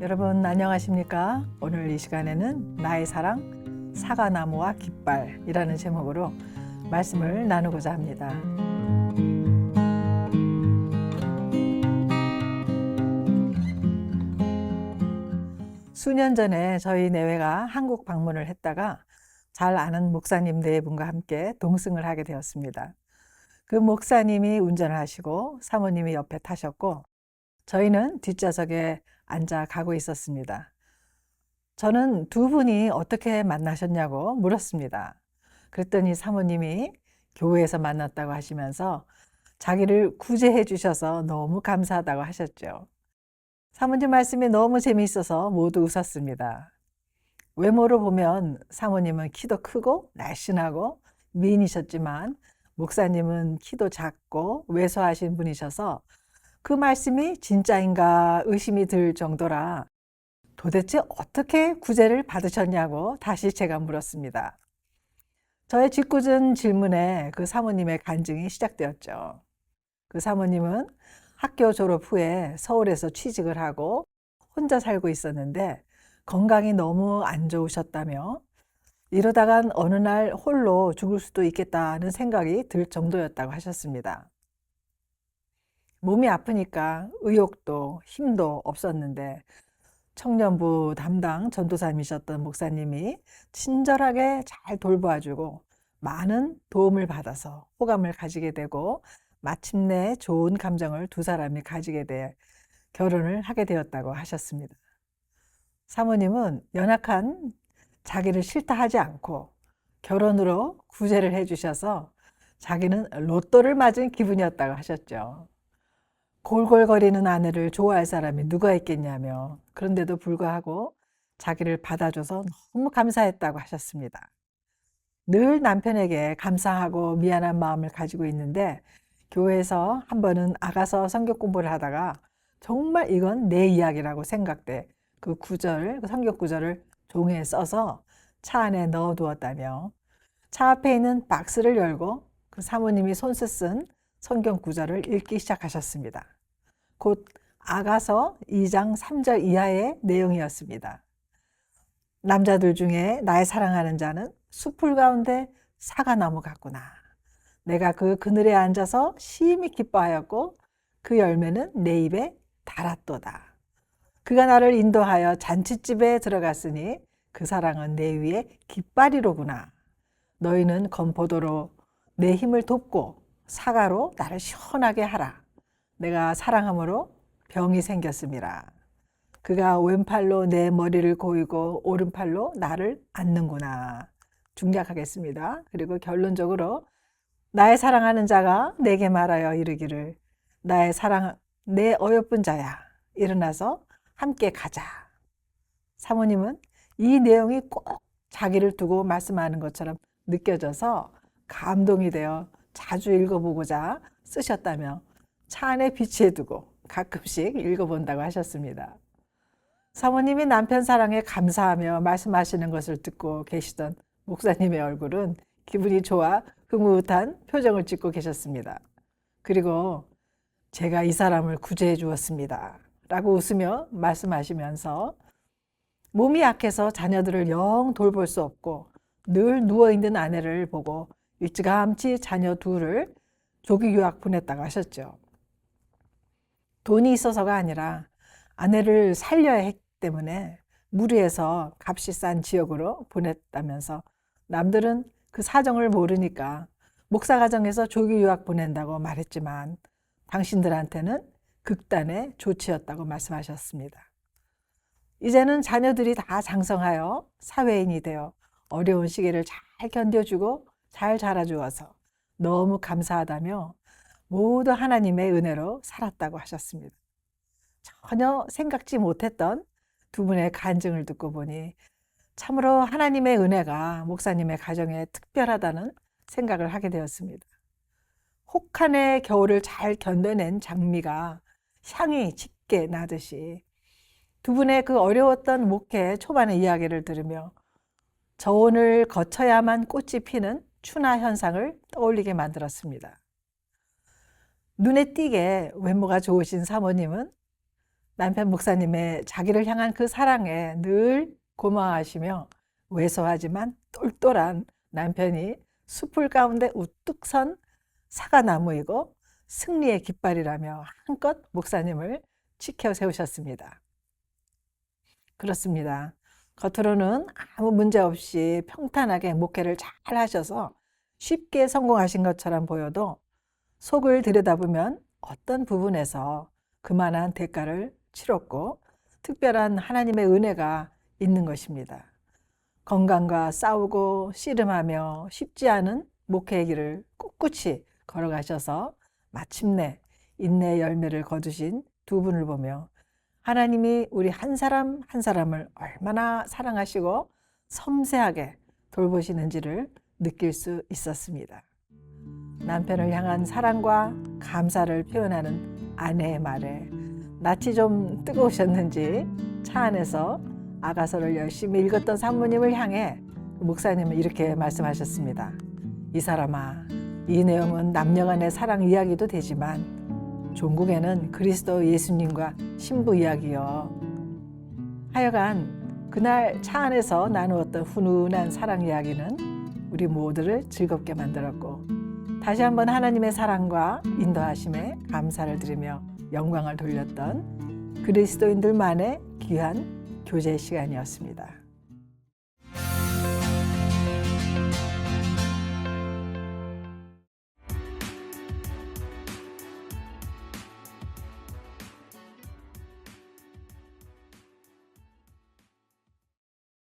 여러분 안녕하십니까? 오늘 이 시간에는 나의 사랑 사과나무와 깃발이라는 제목으로 말씀을 나누고자 합니다. 수년 전에 저희 내외가 한국 방문을 했다가 잘 아는 목사님 네 분과 함께 동승을 하게 되었습니다. 그 목사님이 운전을 하시고 사모님이 옆에 타셨고 저희는 뒷좌석에 앉아 가고 있었습니다. 저는 두 분이 어떻게 만나셨냐고 물었습니다. 그랬더니 사모님이 교회에서 만났다고 하시면서 자기를 구제해 주셔서 너무 감사하다고 하셨죠. 사모님 말씀이 너무 재미있어서 모두 웃었습니다. 외모로 보면 사모님은 키도 크고 날씬하고 미인이셨지만 목사님은 키도 작고 왜소하신 분이셔서 그 말씀이 진짜인가 의심이 들 정도라 도대체 어떻게 구제를 받으셨냐고 다시 제가 물었습니다. 저의 짓궂은 질문에 그 사모님의 간증이 시작되었죠. 그 사모님은 학교 졸업 후에 서울에서 취직을 하고 혼자 살고 있었는데 건강이 너무 안 좋으셨다며 이러다간 어느 날 홀로 죽을 수도 있겠다는 생각이 들 정도였다고 하셨습니다. 몸이 아프니까 의욕도 힘도 없었는데 청년부 담당 전도사님이셨던 목사님이 친절하게 잘 돌보아주고 많은 도움을 받아서 호감을 가지게 되고 마침내 좋은 감정을 두 사람이 가지게 돼 결혼을 하게 되었다고 하셨습니다. 사모님은 연약한 자기를 싫다 하지 않고 결혼으로 구제를 해주셔서 자기는 로또를 맞은 기분이었다고 하셨죠. 골골거리는 아내를 좋아할 사람이 누가 있겠냐며 그런데도 불구하고 자기를 받아줘서 너무 감사했다고 하셨습니다. 늘 남편에게 감사하고 미안한 마음을 가지고 있는데 교회에서 한 번은 아가서 성경 공부를 하다가 정말 이건 내 이야기라고 생각돼 그 구절, 그 성경 구절을 종이에 써서 차 안에 넣어 두었다며 차 앞에 있는 박스를 열고 그 사모님이 손수 쓴 성경 구절을 읽기 시작하셨습니다. 곧 아가서 2장 3절 이하의 내용이었습니다. 남자들 중에 나의 사랑하는 자는 숲풀 가운데 사과나무 같구나. 내가 그 그늘에 앉아서 심히 기뻐하였고 그 열매는 내 입에 달았도다. 그가 나를 인도하여 잔치집에 들어갔으니 그 사랑은 내 위에 깃발이로구나. 너희는 건포도로 내 힘을 돕고 사과로 나를 시원하게 하라. 내가 사랑함으로 병이 생겼음이라. 그가 왼팔로 내 머리를 고이고 오른팔로 나를 안는구나. 중략하겠습니다. 그리고 결론적으로 나의 사랑하는 자가 내게 말하여 이르기를 나의 사랑 내 어여쁜 자야 일어나서 함께 가자. 사모님은 이 내용이 꼭 자기를 두고 말씀하는 것처럼 느껴져서 감동이 되어 자주 읽어보고자 쓰셨다며 차 안에 비치해 두고 가끔씩 읽어본다고 하셨습니다. 사모님이 남편 사랑에 감사하며 말씀하시는 것을 듣고 계시던 목사님의 얼굴은 기분이 좋아 흐뭇한 표정을 짓고 계셨습니다. 그리고 제가 이 사람을 구제해 주었습니다. 라고 웃으며 말씀하시면서 몸이 약해서 자녀들을 영 돌볼 수 없고 늘 누워있는 아내를 보고 일찌감치 자녀 둘을 조기 유학 보냈다고 하셨죠. 돈이 있어서가 아니라 아내를 살려야 했기 때문에 무리해서 값이 싼 지역으로 보냈다면서 남들은 그 사정을 모르니까 목사 가정에서 조기 유학 보낸다고 말했지만 당신들한테는 극단의 조치였다고 말씀하셨습니다. 이제는 자녀들이 다 장성하여 사회인이 되어 어려운 시기를 잘 견뎌주고 잘 자라주어서 너무 감사하다며 모두 하나님의 은혜로 살았다고 하셨습니다. 전혀 생각지 못했던 두 분의 간증을 듣고 보니 참으로 하나님의 은혜가 목사님의 가정에 특별하다는 생각을 하게 되었습니다. 혹한의 겨울을 잘 견뎌낸 장미가 향이 짙게 나듯이 두 분의 그 어려웠던 목회 초반의 이야기를 들으며 저온을 거쳐야만 꽃이 피는 추나 현상을 떠올리게 만들었습니다. 눈에 띄게 외모가 좋으신 사모님은 남편 목사님의 자기를 향한 그 사랑에 늘 고마워하시며 왜소하지만 똘똘한 남편이 숲을 가운데 우뚝 선 사과나무이고 승리의 깃발이라며 한껏 목사님을 지켜 세우셨습니다. 그렇습니다. 겉으로는 아무 문제 없이 평탄하게 목회를 잘 하셔서 쉽게 성공하신 것처럼 보여도 속을 들여다보면 어떤 부분에서 그만한 대가를 치렀고 특별한 하나님의 은혜가 있는 것입니다. 건강과 싸우고 씨름하며 쉽지 않은 목회의 길을 꿋꿋이 걸어가셔서 마침내 인내 열매를 거두신 두 분을 보며 하나님이 우리 한 사람 한 사람을 얼마나 사랑하시고 섬세하게 돌보시는지를 느낄 수 있었습니다. 남편을 향한 사랑과 감사를 표현하는 아내의 말에 낯이 좀 뜨거우셨는지 차 안에서 아가서를 열심히 읽었던 산모님을 향해 목사님은 이렇게 말씀하셨습니다. 이 사람아, 이 내용은 남녀 간의 사랑 이야기도 되지만 종국에는 그리스도 예수님과 신부 이야기요. 하여간 그날 차 안에서 나누었던 훈훈한 사랑 이야기는 우리 모두를 즐겁게 만들었고 다시 한번 하나님의 사랑과 인도하심에 감사를 드리며 영광을 돌렸던 그리스도인들만의 귀한 교제 시간이었습니다.